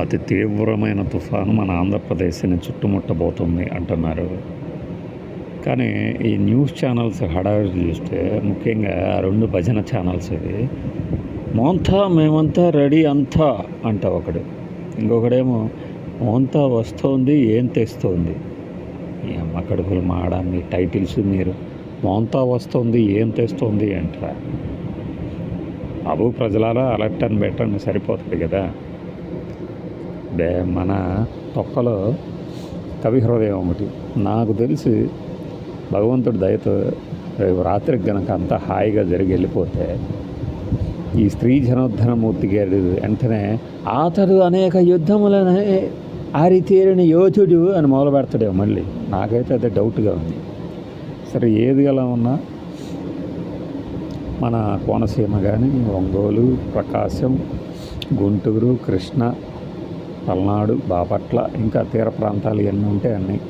అతి తీవ్రమైన తుఫాను మన ఆంధ్రప్రదేశ్ని చుట్టుముట్టబోతుంది అంటున్నారు. కానీ ఈ న్యూస్ ఛానల్స్ హడావిడి చూస్తే ముఖ్యంగా ఆ రెండు భజన ఛానల్స్ ఇవి. మోంతా మేమంతా రెడీ అంతా అంట ఒకడు. ఇంకొకడేమో మోంతా వస్తోంది ఏం తెస్తోంది? ఈ అమ్మకడుపులు మాడ మీ టైటిల్స్ మీరు. మోంతా వస్తోంది ఏం తెస్తోంది అంటారా? అబు ప్రజలారా అలర్ట్ అని పెట్టండి సరిపోతుంది కదా? మన తొక్కలో కవి హృదయం ఒకటి. నాకు తెలిసి భగవంతుడి దయతో రేపు రాత్రికి గనక అంతా హాయిగా జరిగి వెళ్ళిపోతే ఈ స్త్రీ జనోద్ధనమూర్తి గారి వెంటనే అతడు అనేక యుద్ధములనే ఆరితేరిన యోధుడు అని మొదలు పెడతాడేమో మళ్ళీ. నాకైతే అదే డౌట్గా ఉంది. సరే ఏది ఎలా ఉన్నా మన కోనసీమ కానీ ఒంగోలు ప్రకాశం గుంటూరు కృష్ణ పల్నాడు బాపట్ల ఇంకా తీర ప్రాంతాలు ఎన్ని ఉంటే అన్నీ.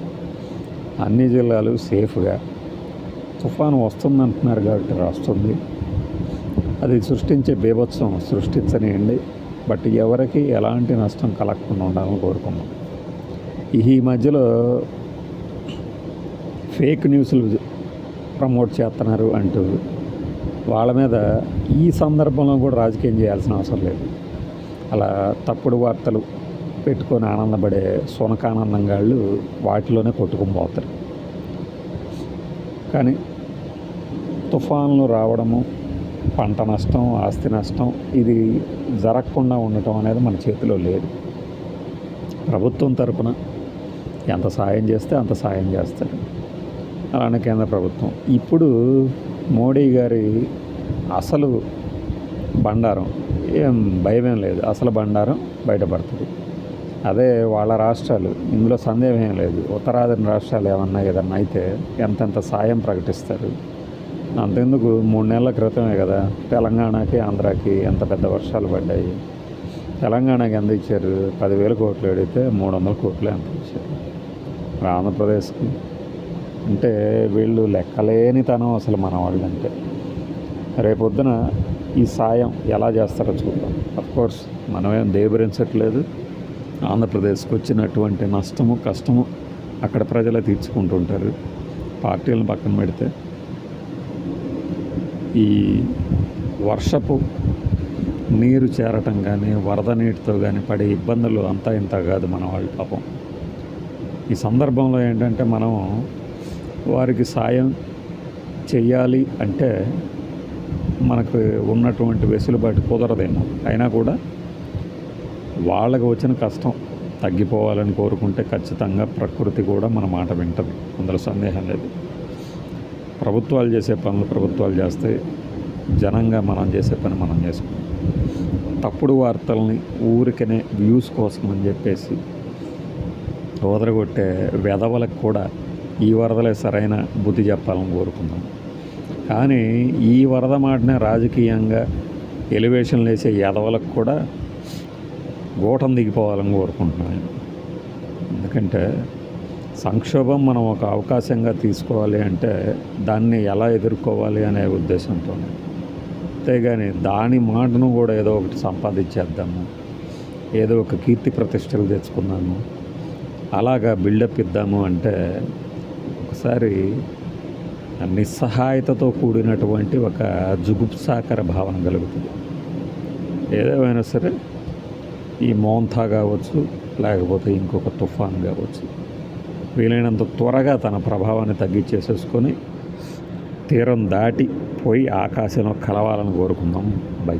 అన్ని జిల్లాలు సేఫ్గా. తుఫాను వస్తుందంటున్నారు కాబట్టి వస్తుంది అది సృష్టించే బీభత్సం సృష్టించనియండి. బట్ ఎవరికి ఎలాంటి నష్టం కలగకుండా ఉండాలని కోరుకున్నాం ఈ మధ్యలో ఫేక్ న్యూస్లు ప్రమోట్ చేస్తున్నారు అంటూ వాళ్ళ మీద ఈ సందర్భంలో కూడా రాజకీయం చేయాల్సిన అవసరం లేదు. అలా తప్పుడు వార్తలు పెట్టుకొని ఆనందపడే సునకానందంగాళ్ళు వాటిలోనే కొట్టుకుని పోతారు. కానీ తుఫాన్లు రావడము పంట నష్టం ఆస్తి నష్టం ఇది జరగకుండా ఉండటం అనేది మన చేతిలో లేదు. ప్రభుత్వం తరపున ఎంత సాయం చేస్తే అంత సాయం చేస్తారు. అలానే కేంద్ర ప్రభుత్వం. ఇప్పుడు మోడీ గారి అసలు బండారం ఏం భయమేం లేదు. అసలు బండారం బయటపడుతుంది. అదే వాళ్ళ రాష్ట్రాలు. ఇందులో సందేహం ఏం లేదు. ఉత్తరాదిన రాష్ట్రాలు ఏమన్నా ఏదన్నా అయితే ఎంతెంత సాయం ప్రకటిస్తారు? అంతెందుకు? మూడు నెలల క్రితమే కదా. తెలంగాణకి ఆంధ్రాకి ఎంత పెద్ద వర్షాలు పడ్డాయి? తెలంగాణకి ఎంత ఇచ్చారు? పదివేల కోట్లు అడిగితే మూడు వందల కోట్లు ఎంత ఇచ్చారు? ఆంధ్రప్రదేశ్కి. అంటే వీళ్ళు లెక్కలేనితనం అసలు మన వాళ్ళు అంటే రేపొద్దున ఈ సాయం ఎలా చేస్తారో చూద్దాం. కోర్స్ మనమేం దేబరించట్లేదు. ఆంధ్రప్రదేశ్కి వచ్చినటువంటి నష్టము కష్టము అక్కడ ప్రజలే తీర్చుకుంటుంటారు. పార్టీలను పక్కన పెడితే ఈ వర్షపు నీరు చేరటం కానీ వరద నీటితో కానీ పడే ఇబ్బందులు అంతా ఇంత కాదు మన వాళ్ళు పాపం. ఈ సందర్భంలో ఏంటంటే మనం వారికి సాయం చెయ్యాలి అంటే మనకు ఉన్నటువంటి వెసులుబాటు కుదరదేమో. అయినా కూడా వాళ్ళకు వచ్చిన కష్టం తగ్గిపోవాలని కోరుకుంటే ఖచ్చితంగా ప్రకృతి కూడా మన మాట వింటది. అందులో సందేహం లేదు. ప్రభుత్వాలు చేసే పనులు ప్రభుత్వాలు చేస్తే జనంగా మనం చేసే పని మనం చేసుకుంటాం. తప్పుడు వార్తల్ని ఊరికనే వ్యూస్ కోసం అని చెప్పేసి వదలగొట్టే వెధవలకు కూడా ఈ వరదలే సరైన బుద్ధి చెప్పాలని కోరుకుందాం. కానీ ఈ వరద మాటనే రాజకీయంగా ఎలివేషన్లు వేసే ఎదవలకు కూడా గూటం దిగిపోవాలని కోరుకుంటున్నాను. ఎందుకంటే సంక్షోభం మనం ఒక అవకాశంగా తీసుకోవాలి అంటే దాన్ని ఎలా ఎదుర్కోవాలి అనే ఉద్దేశంతో. అంతేగాని దాని మాటను కూడా ఏదో ఒకటి సంపాదించేద్దాము. ఏదో ఒక కీర్తి ప్రతిష్టలు తెచ్చుకున్నాము అలాగా బిల్డప్ ఇద్దాము అంటే ఒకసారి నిస్సహాయతతో కూడినటువంటి ఒక జుగుప్సాకర భావన కలుగుతుంది. ఏదేమైనా సరే ఈ మోంతా కావచ్చు లేకపోతే ఇంకొక తుఫాన్ కావచ్చు. వీలైనంత త్వరగా తన ప్రభావాన్ని తగ్గించేసేసుకొని తీరం దాటి పోయి ఆకాశంలో కలవాలని కోరుకుందాం. బై.